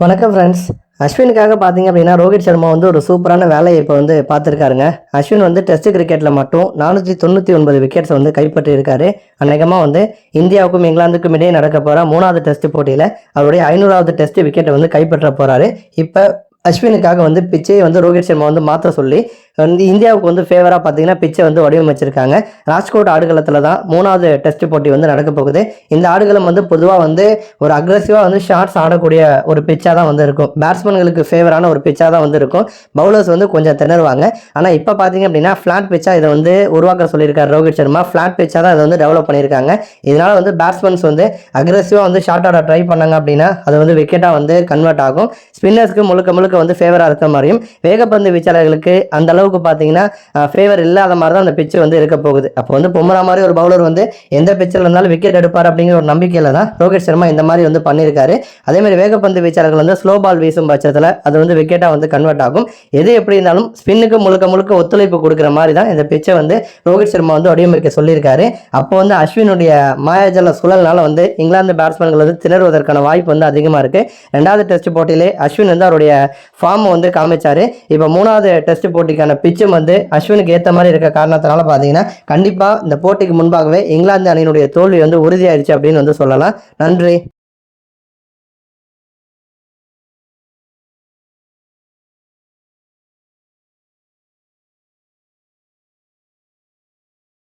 வணக்கம் ஃப்ரெண்ட்ஸ் அஸ்வினுக்காக பார்த்தீங்க அப்படின்னா ரோஹித் சர்மா வந்து ஒரு சூப்பரான வேலையை இப்போ வந்து பார்த்துருக்காருங்க. அஸ்வின் வந்து டெஸ்ட் கிரிக்கெட்டில் மட்டும் நானூற்றி தொண்ணூற்றி ஒன்பது விக்கெட்ஸ் வந்து கைப்பற்றியிருக்காரு. அநேகமாக வந்து இந்தியாவுக்கும் இங்கிலாந்துக்கும் இடையே நடக்க போகிற மூணாவது டெஸ்ட் போட்டியில் அவருடைய ஐநூறாவது டெஸ்ட் விக்கெட்டை வந்து கைப்பற்ற போகிறாரு இப்போ அஸ்வினுக்காக வந்து பிச்சையை வந்து ரோஹித் சர்மா வந்து மாற்ற சொல்லி வந்து இந்தியாவுக்கு வந்து ஃபேவராக பார்த்தீங்கன்னா பிச்சை வந்து வடிவமைச்சிருக்காங்க. ராஜ்கோட் ஆடுகளத்தில் தான் மூணாவது டெஸ்ட் போட்டி வந்து நடக்க போகுது. இந்த ஆடுகளம் வந்து பொதுவாக வந்து ஒரு அக்ரெசிவாக வந்து ஷார்ட்ஸ் ஆடக்கூடிய ஒரு பிச்சாக தான் வந்து இருக்கும். பேட்ஸ்மேன்களுக்கு ஃபேவரான ஒரு பிச்சாக தான் வந்து இருக்கும். பவுலர்ஸ் வந்து கொஞ்சம் திணறுவாங்க. ஆனால் இப்போ பார்த்தீங்க அப்படின்னா ஃப்ளாட் பிச்சாக இதை வந்து உருவாக்க சொல்லியிருக்காரு ரோஹித் சர்மா. ஃப்ளாட் பிச்சாக தான் இதை வந்து டெவலப் பண்ணியிருக்காங்க. இதனால் வந்து பேட்ஸ்மேன்ஸ் வந்து அக்ரெசிவாக வந்து ஷார்ட் ஆட ட்ரை பண்ணாங்க அப்படின்னா அது வந்து விக்கெட்டாக வந்து கன்வெர்ட் ஆகும். ஸ்பின்னர்ஸ்க்கு முழுக்க முழுக்க வந்து ஃபேவராக இருக்க மாதிரியும் வேகப்பந்து வீச்சாளர்களுக்கு அந்த அளவுக்கு பார்த்தீங்கன்னா ஃபேவர் இல்லாத மாதிரி தான் அந்த பிச்சு வந்து இருக்க போகுது. அப்போ வந்து பொம்மரா மாதிரி ஒரு பவுலர் வந்து எந்த பிச்சில் இருந்தாலும் விக்கெட் எடுப்பார் அப்படிங்கிற ஒரு நம்பிக்கையில் தான் ரோஹித் சர்மா இந்த மாதிரி வந்து பண்ணியிருக்காரு. அதே மாதிரி வேகப்பந்து வீச்சாளர்கள் வந்து ஸ்லோ பால் வீசும் பட்சத்தில் அது வந்து விக்கெட்டாக வந்து கன்வெர்ட் ஆகும். எது எப்படி இருந்தாலும் ஸ்பின்னுக்கு முழுக்க முழுக்க ஒத்துழைப்பு கொடுக்குற மாதிரி தான் இந்த பிச்சை வந்து ரோஹித் சர்மா வந்து வடிவமைக்க சொல்லியிருக்காரு. அப்போ வந்து அஸ்வினுடைய மாயாஜல சுழல்னால வந்து இங்கிலாந்து பேட்ஸ்மேன்கள் வந்து திணறுவதற்கான வாய்ப்பு வந்து அதிகமாக இருக்கு. ரெண்டாவது டெஸ்ட் போட்டியிலே அஸ்வின் வந்து அவருடைய ஃபார்மை வந்து காமிச்சாரு. இப்போ மூணாவது டெஸ்ட் போட்டிக்கான பிச்சும் வந்து அஸ்வினுக்கு ஏற்ற மாதிரி இருக்க காரணத்தினால பார்த்தீங்கன்னா கண்டிப்பாக இந்த போட்டிக்கு முன்பாகவே இங்கிலாந்து அணியினுடைய தோல்வி வந்து உறுதியாயிருச்சு அப்படின்னு வந்து சொல்லலாம். நன்றி.